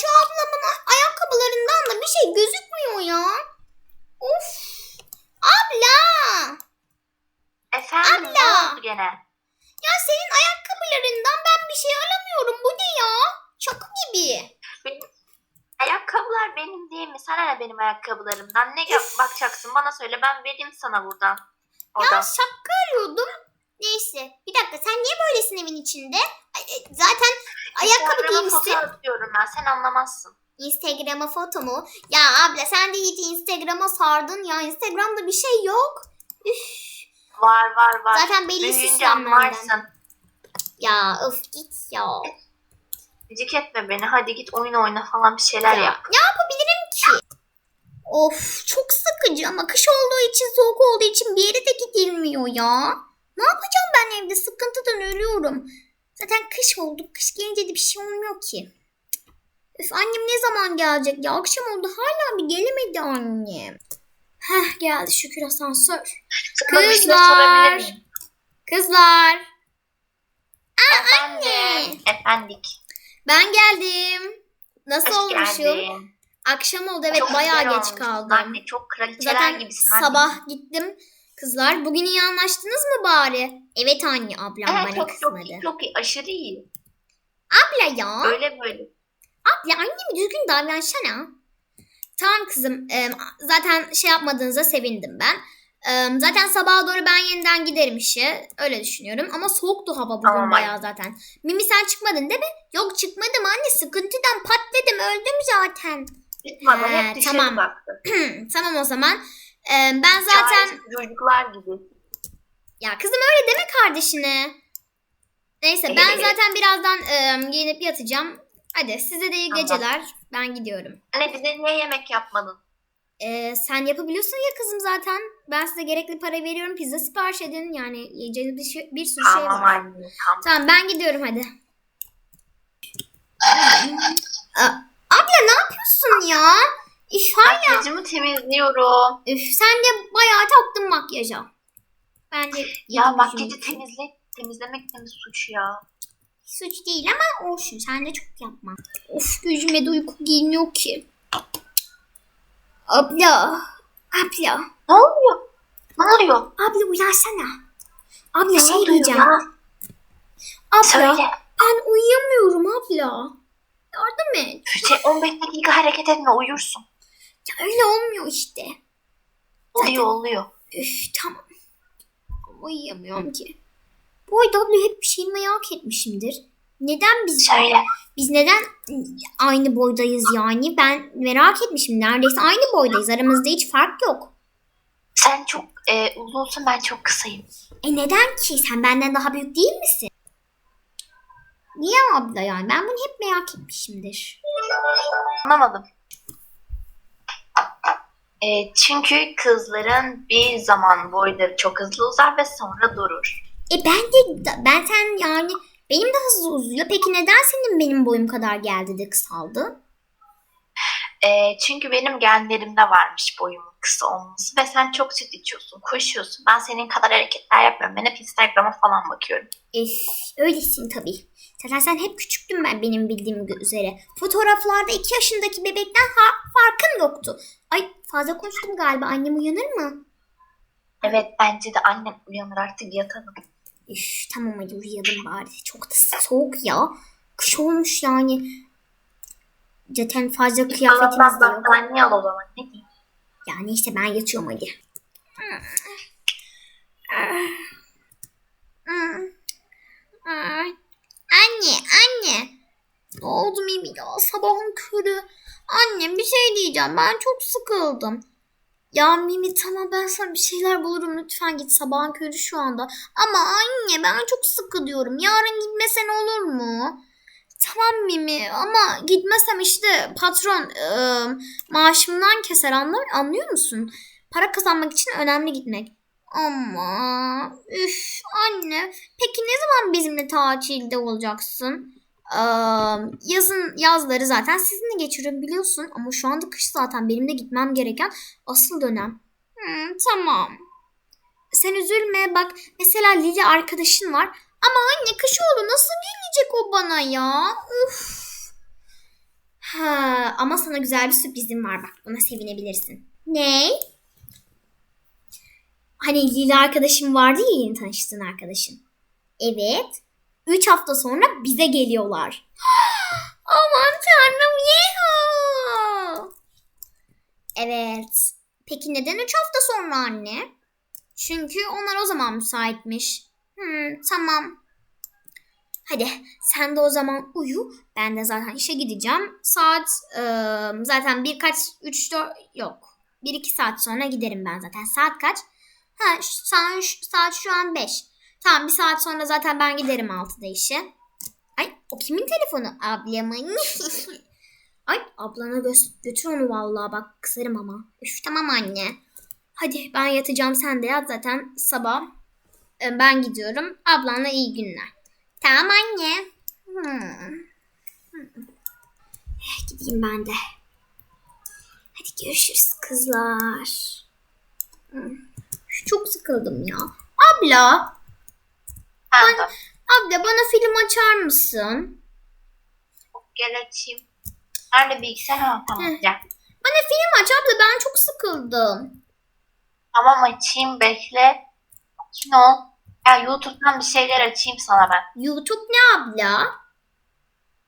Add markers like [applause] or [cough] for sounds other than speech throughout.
şu ablamın ayakkabılarından da bir şey gözükmüyor ya. Of. Abla. Efendim Abla. ne oldu gene? Ya senin ayakkabılarından ben bir şey alamıyorum. Bu ne ya? Şaka gibi. Ayakkabılar benim değil mi? Sana ne benim ayakkabılarımdan? Ne yap- bakacaksın bana söyle ben vereyim sana buradan. Oradan. Ya şapka arıyordum. Neyse. Bir dakika sen niye böylesin evin içinde? E, Zaten ayakkabı Instagram'a giymişsin. foto atıyorum ben sen anlamazsın. Instagram'a foto mu? Ya abla sen de iyice Instagram'a sardın ya. Instagram'da bir şey yok. Üf. Var var var. Zaten belli Büyüyünce anlarsın. Ya of git ya. Gıcık etme beni hadi git oyun oyna falan bir şeyler Ya, yap. Ne yapabilirim ki? Of çok sıkıcı ama kış olduğu için soğuk olduğu için bir yere de gidilmiyor ya. Ne yapacağım ben evde sıkıntıdan ölüyorum. Zaten kış oldu. Kış gelince de bir şey olmuyor ki. Üf annem ne zaman gelecek ya? Akşam oldu hala bir gelemedi annem. Heh geldi şükür asansör. Şey Kızlar. Kızlar Efendim. Efendik. ben geldim. Nasıl Hoş olmuşum? geldin. Akşam oldu evet Çok bayağı geç olmuşsun kaldım. Anne çok kraliçeler Zaten gibisin anne. sabah gittim. Kızlar bugün iyi anlaştınız mı bari? Evet anne ablam bana çok çok kızmadı. iyi, çok iyi aşırı iyi. Abla ya. Böyle böyle. Abla annemi düzgün davransana. Tamam kızım. e, zaten şey yapmadığınıza sevindim ben. E, zaten sabaha doğru ben yeniden giderim işe. Öyle düşünüyorum. Ama soğuktu hava bugün Tamam, bayağı zaten. Mimi sen çıkmadın değil mi? Yok çıkmadım anne. Sıkıntıdan patladım. Öldüm zaten. Çıkmadan He, hep tamam. baktı. [clears throat] tamam o zaman. E, ben zaten... Çaresiz çocuklar gibi. Ya kızım öyle deme kardeşine. Neyse ben [laughs] zaten birazdan e, giyinip yatacağım. Hadi size de iyi Tamam. geceler. Ben gidiyorum. Anne bize niye yemek yapmadın? E, sen yapabiliyorsun ya kızım zaten. Ben size gerekli para veriyorum. Pizza sipariş edin. Yani yiyeceğiniz bir, şey- bir sürü şey Tamam var. anne tamam. Tamam ben gidiyorum hadi. Aa, [laughs] abla ne yapıyorsun ya? İş var ya. Makyajımı temizliyorum. Üf, sen de bayağı taktın makyaja. Ben de Ya makyajı temizle, temizlemek de mi suç ya? Suç değil ama olsun. Sen de çok yapma. Of gözüme de uyku gelmiyor ki. Abla. Abla. Ne oluyor? Ne oluyor? Abla uyansana. Abla Ne şey oluyor diyeceğim. ya? Abla Söyle. ben uyuyamıyorum abla. Yardım et. Şey, 15 dakika hareket etme uyursun. Ya öyle olmuyor işte. Oluyor oluyor. Üf tamam. Ama uyuyamıyorum ki. Bu abla hep bir şey merak etmişimdir. Neden biz Söyle. Biz neden aynı boydayız yani? Ben merak etmişim. Neredeyse aynı boydayız. Aramızda hiç fark yok. Sen çok e, uzunsun ben çok kısayım. E neden ki? Sen benden daha büyük değil misin? Niye abla yani? Ben bunu hep merak etmişimdir. Anlamadım. E, çünkü kızların bir zaman boyları çok hızlı uzar ve sonra durur. E ben de ben sen yani benim de hızlı uzuyor. Peki neden senin benim boyum kadar geldi de kısaldı? E, çünkü benim genlerimde varmış boyumun kısa olması ve sen çok süt içiyorsun, koşuyorsun. Ben senin kadar hareketler yapmıyorum. Ben hep Instagram'a falan bakıyorum. E, öylesin tabii. Zaten sen hep küçüktün ben benim bildiğim üzere. Fotoğraflarda iki yaşındaki bebekten ha- farkın yoktu. Ay fazla konuştum galiba. Annem uyanır mı? Evet bence de annem uyanır artık yatalım. Üf, tamam hadi uyuyalım bari. Çok da soğuk ya. Kış olmuş yani. Zaten fazla kıyafetimiz de yok. battaniye al o zaman ne diyeyim. Yani işte ben yatıyorum hadi. Anne, anne. Ne oldu Mimi ya? Sabahın körü. Annem bir şey diyeceğim. Ben çok sıkıldım. Ya Mimi tamam ben sana bir şeyler bulurum. Lütfen git sabahın körü şu anda. Ama anne ben çok sıkılıyorum. Yarın gitmesen olur mu? Tamam Mimi ama gitmesem işte patron ıı, maaşımdan keser anlar, anlıyor musun? Para kazanmak için önemli gitmek. Ama üf anne peki ne zaman bizimle tatilde olacaksın? Yazın yazları zaten sizinle geçiriyorum biliyorsun ama şu anda kış zaten benim de gitmem gereken asıl dönem. Hmm, tamam. Sen üzülme bak mesela Lili arkadaşın var ama anne kış oldu nasıl gelecek o bana ya? Uf. Ha, ama sana güzel bir sürprizim var bak. Buna sevinebilirsin. Ne? Hani Lila arkadaşım vardı ya yeni tanıştığın arkadaşın. Evet. Üç hafta sonra bize geliyorlar. [gasps] Aman tanrım yehu. Evet. Peki neden üç hafta sonra anne? Çünkü onlar o zaman müsaitmiş. Hmm, tamam. Hadi sen de o zaman uyu. Ben de zaten işe gideceğim. Saat e, zaten birkaç, üç, dört, yok. Bir iki saat sonra giderim ben zaten. Saat kaç? Ha, saat, saat şu an beş. Tamam bir saat sonra zaten ben giderim altıda işe. Ay o kimin telefonu? Ablamın. [laughs] Ay ablana gö- götür onu vallahi bak kızarım ama. Üf tamam anne. Hadi ben yatacağım sen de yat zaten sabah. e, Ben gidiyorum. Ablanla iyi günler. Tamam anne. Hmm. Hmm. Gideyim ben de. Hadi görüşürüz kızlar. Hmm. Çok sıkıldım ya. Abla, Ben abla bana film açar mısın? gel açayım. Nerede bilgisayar? Ha, tamam Heh. gel. Bana film aç abla ben çok sıkıldım. Tamam açayım bekle. Sakin ol. Ya YouTube'dan bir şeyler açayım sana ben. YouTube ne abla?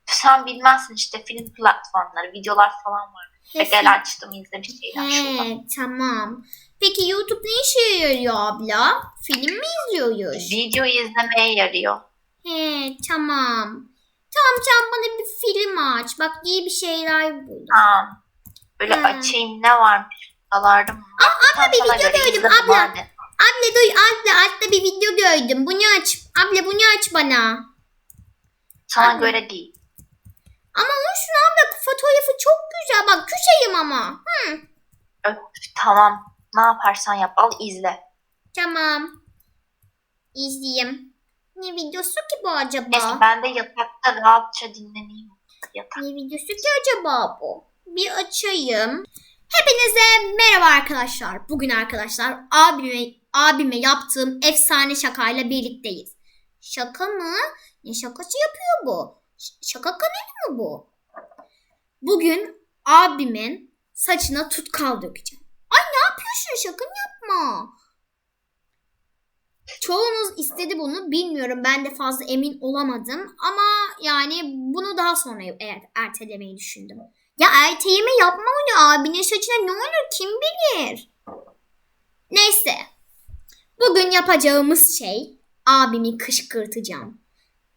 Sen bilmezsin işte film platformları, videolar falan var. He, gel açtım izle bir şeyler şurada. He, tamam. Peki YouTube ne işe yarıyor abla? Film mi izliyoruz? Video izlemeye yarıyor. He, tamam. Tamam sen bana bir film aç. Bak iyi bir şeyler bul. Tamam. Böyle Ha. açayım ne varmış. Dalardım. Aa, abla, bir video gördüm, abla. Abla duy abla altta bir video gördüm. Bunu aç. Abla bunu aç bana. Sana Abla. göre değil. Ama olsun abla Bak küçeyim ama. Hı, Öf, tamam. Ne yaparsan yap al izle. tamam. İzleyeyim. Ne videosu ki bu acaba? Neyse ben de yatakta rahatça dinleneyim. Yatak. Ne videosu ki acaba bu? Bir açayım. Hepinize merhaba arkadaşlar. Bugün arkadaşlar abime, abime yaptığım efsane şakayla birlikteyiz. Şaka mı? Ne şakası yapıyor bu? Ş- şaka kanalı mı bu? Bugün abimin saçına tutkal dökeceğim. Ay ne yapıyorsun? Şaka yapma. Çoğunuz istedi bunu. Bilmiyorum. Ben de fazla emin olamadım. Ama yani bunu daha sonra er- ertelemeyi düşündüm. Ya erteleme yapma onu. Abinin saçına ne olur kim bilir. Neyse. Bugün yapacağımız şey abimi kışkırtacağım.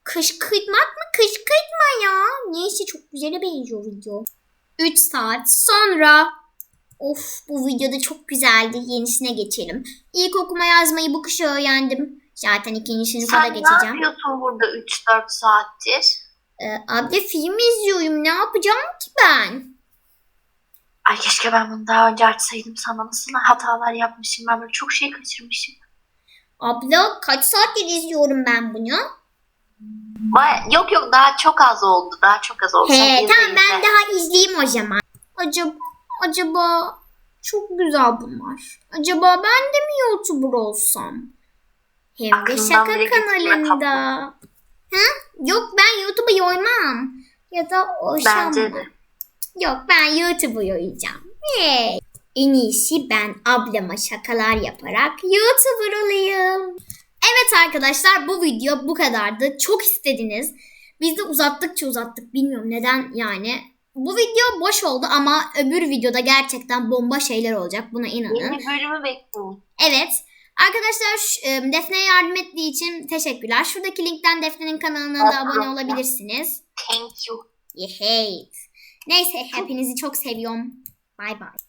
Kışkırtmak mı? Kışkırtma ya. Neyse çok güzele benziyor video. 3 saat sonra Of bu videoda çok güzeldi. Yenisine geçelim. İlk okuma yazmayı bu kış öğrendim. Zaten ikinci sınıfa da Sen ne geçeceğim. yapıyorsun burada 3-4 saattir? Ee, abla film izliyorum. Ne yapacağım ki ben? Ay keşke ben bunu daha önce açsaydım sana. Nasıl hatalar yapmışım ben böyle çok şey kaçırmışım. Abla kaç saattir izliyorum ben bunu? Baya- yok yok daha çok az oldu. Daha çok az oldu. He tamam ben izle. daha izleyeyim o zaman. Acaba acaba çok güzel bunlar. Acaba ben de mi YouTuber olsam? Hem de Aklından şaka bile kanalında. Ha? Yok ben YouTube'a yoymam. Ya da olsam Bence de. Yok ben YouTube'u yoyacağım. Hey. En iyisi ben ablama şakalar yaparak YouTuber olayım. Evet arkadaşlar bu video bu kadardı. Çok istediniz. Biz de uzattıkça uzattık. Bilmiyorum neden yani. Bu video boş oldu ama öbür videoda gerçekten bomba şeyler olacak. Buna inanın. Yeni bölümü bekliyorum. Evet. Arkadaşlar e, Defne'ye yardım ettiği için teşekkürler. Şuradaki linkten Defne'nin kanalına da abone olabilirsiniz. Thank you. You hate. Neyse hepinizi çok seviyorum. Bye bye.